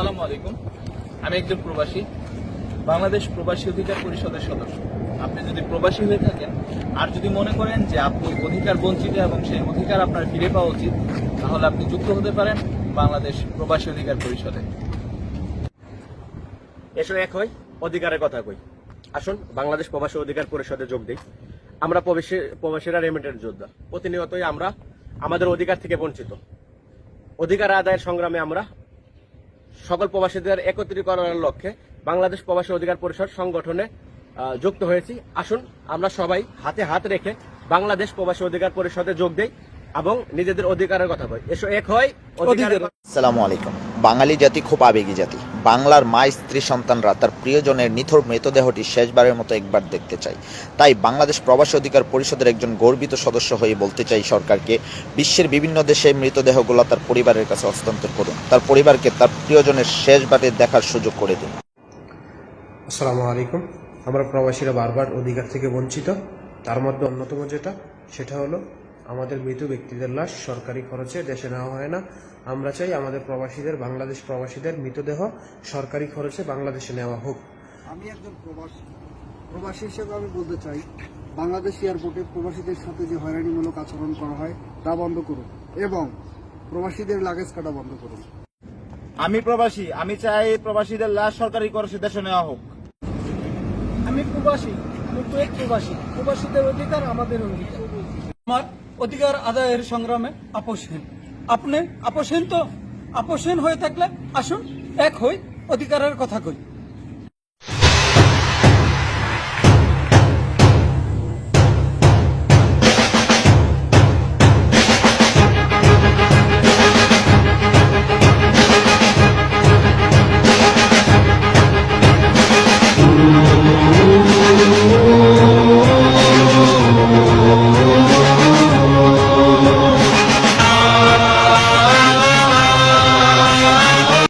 আসসালামু আলাইকুম। আমি একজন প্রবাসী, বাংলাদেশ প্রবাসী অধিকার পরিষদের সদস্য। আপনি যদি প্রবাসী হয়ে থাকেন, আর যদি মনে করেন যে আপনি অধিকার বঞ্চিত এবং সেই অধিকার আপনার ফিরে পাওয়া উচিত, তাহলে আপনি যুক্ত হতে পারেন বাংলাদেশ প্রবাসী অধিকার পরিষদে। এসো এক হয় অধিকারের কথা কই। আসুন, বাংলাদেশ প্রবাসী অধিকার পরিষদে যোগ দিই। আমরা প্রবাসী প্রবাসীরা রেমিটেন্ট যোদ্ধা। প্রতিনিয়তই আমরা আমাদের অধিকার থেকে বঞ্চিত। অধিকার আদায়ের সংগ্রামে আমরা সকল প্রবাসীদের একত্রীকরণের লক্ষ্যে বাংলাদেশ প্রবাসী অধিকার পরিষদ সংগঠনে যুক্ত হয়েছি। আসুন, আমরা সবাই হাতে হাত রেখে বাংলাদেশ প্রবাসী অধিকার পরিষদে যোগ দেই এবং নিজেদের অধিকারের কথা বলি। এসো, এক হয় অধিকারের আসসালামু আলাইকুম। বাঙালি জাতি খুব আবেগী জাতি। বাংলার মা, স্ত্রী, সন্তানরা তার প্রিয়জনের নিথর মৃতদেহটি শেষবারের মতো একবার দেখতে চায়। তাই বাংলাদেশ প্রবাসী অধিকার পরিষদের একজন গর্বিত সদস্য হয়ে বলতে চাই সরকারকে, বিশ্বের বিভিন্ন দেশে মৃতদেহগুলো তার পরিবারের কাছে হস্তান্তর করুন। তার পরিবারকে তার প্রিয়জনের শেষবারে দেখার সুযোগ করে দিন। আসসালামু আলাইকুম। আমরা প্রবাসীরা বারবার অধিকার থেকে বঞ্চিত। তার মধ্যে অন্যতম যেটা, সেটা হলো আমাদের মৃত ব্যক্তিদের লাশ সরকারি খরচে দেশে নেওয়া হয় না। আমরা চাই আমাদের প্রবাসীদের বাংলাদেশ প্রবাসীদের মৃতদেহ সরকারি খরচে বাংলাদেশে নেওয়া হোক। আমি একজন প্রবাসী। প্রবাসী হিসেবে আমি বলতে চাই বাংলাদেশ এয়ারপোর্টে প্রবাসীদের সাথে যে হয়রানিমূলক আচরণ করা হয় তা বন্ধ করুন এবং প্রবাসীদের লাগেজ কাটা বন্ধ করুন। আমি প্রবাসী আমি চাই প্রবাসীদের লাশ সরকারি খরচে দেশে নেওয়া হোক। আমি প্রবাসী আমি প্রবাসী। প্রবাসীদের অধিকার আমাদের অধিকার আমার অধিকার আদায়ের সংগ্রামে আপোষহীন। আপনি, আপোষহীন তো, আপোষহীন হয়ে থাকলে আসুন, এক হই অধিকারের কথা কই।